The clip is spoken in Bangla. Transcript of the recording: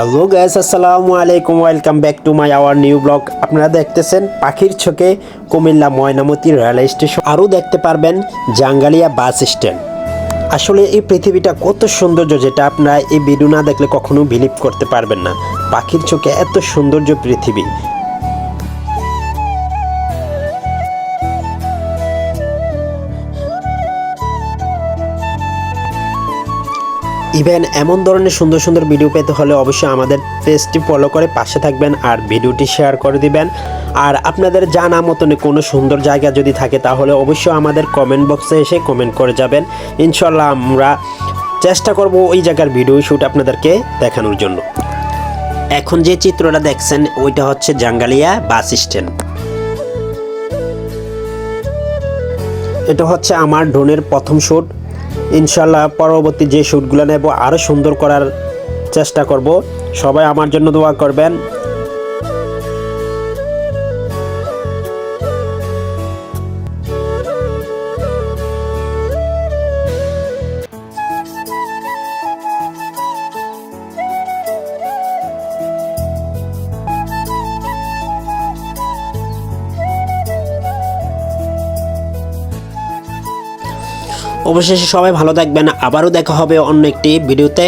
হ্যালো গ্যাস আসসালামু আলাইকুম welcome back to my our new blog আপনারা দেখতেছেন পাখির চোখে কুমিল্লা ময়নামতি রেল স্টেশন আরও দেখতে পারবেন জাঙ্গালিয়া বাস স্ট্যান্ড আসলে এই পৃথিবীটা কত সৌন্দর্য যেটা আপনারা এই ভিডিও না দেখলে কখনো বিলিভ করতে পারবেন না পাখির চোখে এত সৌন্দর্য পৃথিবী ইভেন এমন ধরনের সুন্দর সুন্দর ভিডিও পেতে হলে অবশ্যই আমাদের পেজটি ফলো করে পাশে থাকবেন আর ভিডিওটি শেয়ার করে দিবেন। আর আপনাদের জানা মতনে কোনো সুন্দর জায়গা যদি থাকে তাহলে অবশ্যই আমাদের কমেন্ট বক্সে এসে কমেন্ট করে যাবেন। ইনশাল্লাহ আমরা চেষ্টা করব ওই জায়গার ভিডিও শ্যুট আপনাদেরকে দেখানোর জন্য। এখন যে চিত্রটা দেখছেন, ওইটা হচ্ছে জাঙ্গালিয়া বাস স্ট্যান্ড। এটা হচ্ছে আমার ড্রোনের প্রথম শ্যুট ইনশাল্লাহ পরবর্তী যে শ্যুটগুলো নেব আরও সুন্দর করার চেষ্টা করব। সবাই আমার জন্য দোয়া করবেন। অবশেষে সবাই ভালো থাকবেন। আবারও দেখা হবে অন্য একটি ভিডিওতে।